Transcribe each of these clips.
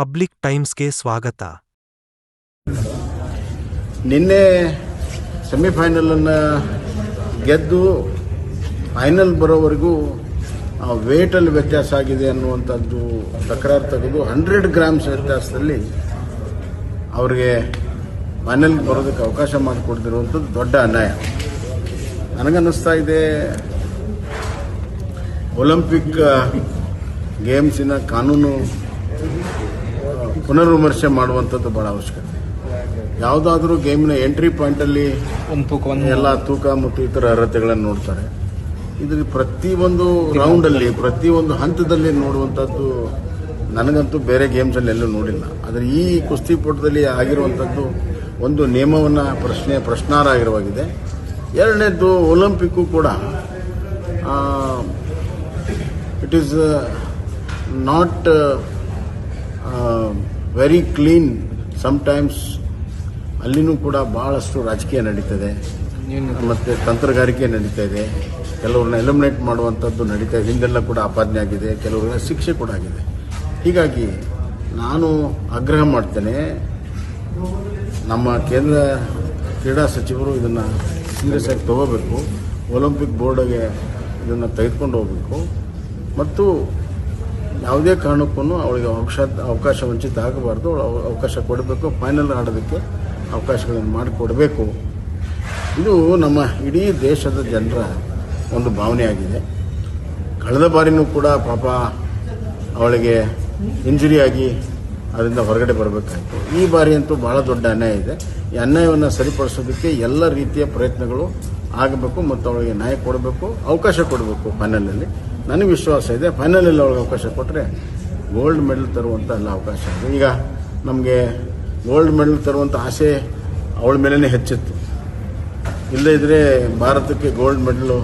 Public ಟೈಮ್ಸ್ಗೆ ಸ್ವಾಗತ. ನಿನ್ನೆ ಸೆಮಿಫೈನಲನ್ನು ಗೆದ್ದು ಫೈನಲ್ ಬರೋವರೆಗೂ ವೇಟಲ್ಲಿ ವ್ಯತ್ಯಾಸ ಆಗಿದೆ ಅನ್ನುವಂಥದ್ದು ತಕರಾರು ತೆಗೆದು ಹಂಡ್ರೆಡ್ ಗ್ರಾಮ್ಸ್ ವ್ಯತ್ಯಾಸದಲ್ಲಿ ಅವರಿಗೆ ಫೈನಲ್ಗೆ ಬರೋದಕ್ಕೆ ಅವಕಾಶ ಮಾಡಿಕೊಡ್ತಿರುವಂಥದ್ದು ದೊಡ್ಡ ಅನ್ಯಾಯ. ನನಗನ್ನಿಸ್ತಾ ಇದೆ, ಒಲಿಂಪಿಕ್ ಗೇಮ್ಸಿನ ಕಾನೂನು ಪುನರ್ವಿಮರ್ಶೆ ಮಾಡುವಂಥದ್ದು ಬಹಳ ಅವಶ್ಯಕತೆ. ಯಾವುದಾದ್ರೂ ಗೇಮ್ನ ಎಂಟ್ರಿ ಪಾಯಿಂಟಲ್ಲಿ ಒಂದು ತೂಕವನ್ನು ಎಲ್ಲ ತೂಕ ಮತ್ತು ಇತರ ಅರ್ಹತೆಗಳನ್ನು ನೋಡ್ತಾರೆ. ಇದರಲ್ಲಿ ಪ್ರತಿಯೊಂದು ಪ್ರತಿ ಪ್ರತಿಯೊಂದು ಹಂತದಲ್ಲಿ ನೋಡುವಂಥದ್ದು ನನಗಂತೂ ಬೇರೆ ಗೇಮ್ಸಲ್ಲಿ ಎಲ್ಲೂ ನೋಡಿಲ್ಲ. ಆದರೆ ಈ ಕುಸ್ತಿಪಟದಲ್ಲಿ ಆಗಿರುವಂಥದ್ದು ಒಂದು ನಿಯಮವನ್ನು ಪ್ರಶ್ನೆ ಪ್ರಶ್ನಾರ ಆಗಿರುವಾಗಿದೆ. ಎರಡನೇದ್ದು ಒಲಿಂಪಿಕ್ಕು ಕೂಡ it is not very clean sometimes ಅಲ್ಲಿನೂ ಕೂಡ ಭಾಳಷ್ಟು ರಾಜಕೀಯ ನಡೀತದೆ. ಮತ್ತು ತಂತ್ರಗಾರಿಕೆ ನಡೀತಾ ಇದೆ. ಕೆಲವ್ರನ್ನ ಎಲಿಮಿನೇಟ್ ಮಾಡುವಂಥದ್ದು ನಡೀತಾ ಇದೆ. ಹಿಂದೆಲ್ಲ ಕೂಡ ಆಪಾದನೆ ಆಗಿದೆ. ಕೆಲವ್ರನ್ನ ಶಿಕ್ಷೆ ಕೂಡ ಆಗಿದೆ. ಹೀಗಾಗಿ ನಾನು ಆಗ್ರಹ ಮಾಡ್ತೇನೆ, ನಮ್ಮ ಕೇಂದ್ರ ಕ್ರೀಡಾ ಸಚಿವರು ಇದನ್ನು ಸೀರಿಯಸ್ ಆಗಿ ತಗೋಬೇಕು. ಒಲಿಂಪಿಕ್ ಬೋರ್ಡಿಗೆ ಇದನ್ನು ತೆಗೆದುಕೊಂಡು ಹೋಗಬೇಕು. ಮತ್ತು ಯಾವುದೇ ಕಾರಣಕ್ಕೂ ಅವಳಿಗೆ ಅವಕಾಶ ಅವಕಾಶ ವಂಚಿತ ಆಗಬಾರ್ದು. ಅವಳು ಅವಕಾಶ ಕೊಡಬೇಕು. ಫೈನಲ್ ಆಡೋದಕ್ಕೆ ಅವಕಾಶಗಳನ್ನು ಮಾಡಿಕೊಡಬೇಕು. ಇದು ನಮ್ಮ ಇಡೀ ದೇಶದ ಜನರ ಒಂದು ಭಾವನೆಯಾಗಿದೆ. ಕಳೆದ ಬಾರಿನೂ ಕೂಡ ಪಾಪ ಅವಳಿಗೆ ಇಂಜುರಿ ಆಗಿ ಅದರಿಂದ ಹೊರಗಡೆ ಬರಬೇಕಾಯಿತು. ಈ ಬಾರಿ ಅಂತೂ ಭಾಳ ದೊಡ್ಡ ಅನ್ಯಾಯ ಇದೆ. ಈ ಅನ್ಯಾಯವನ್ನು ಸರಿಪಡಿಸೋದಕ್ಕೆ ಎಲ್ಲ ರೀತಿಯ ಪ್ರಯತ್ನಗಳು ಆಗಬೇಕು ಮತ್ತು ಅವಳಿಗೆ ನ್ಯಾಯ ಕೊಡಬೇಕು, ಅವಕಾಶ ಕೊಡಬೇಕು ಫೈನಲಲ್ಲಿ ನನಗೆ ವಿಶ್ವಾಸ ಇದೆ ಫೈನಲಲ್ಲಿ ಅವ್ರಿಗೆ ಅವಕಾಶ ಕೊಟ್ಟರೆ ಗೋಲ್ಡ್ ಮೆಡಲ್ ತರುವಂಥ ಎಲ್ಲ ಅವಕಾಶ ಇದೆ. ಈಗ ನಮಗೆ ಗೋಲ್ಡ್ ಮೆಡಲ್ ತರುವಂಥ ಆಸೆ ಅವಳ ಮೇಲೇ ಹೆಚ್ಚಿತ್ತು. ಇಲ್ಲದೇ ಇದ್ದರೆ ಭಾರತಕ್ಕೆ ಗೋಲ್ಡ್ ಮೆಡಲು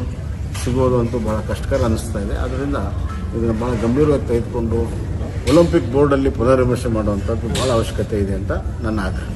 ಸಿಗೋದು ಅಂತೂ ಭಾಳ ಕಷ್ಟಕರ ಅನ್ನಿಸ್ತಾ ಇದೆ. ಆದ್ದರಿಂದ ಇದನ್ನು ಭಾಳ ಗಂಭೀರವಾಗಿ ತೆಗೆದುಕೊಂಡು ಒಲಿಂಪಿಕ್ ಬೋರ್ಡಲ್ಲಿ ಪುನರ್ವಿಮರ್ಶೆ ಮಾಡುವಂಥದ್ದು ಭಾಳ ಅವಶ್ಯಕತೆ ಇದೆ ಅಂತ ನನ್ನ ಆಗ್ರಹ.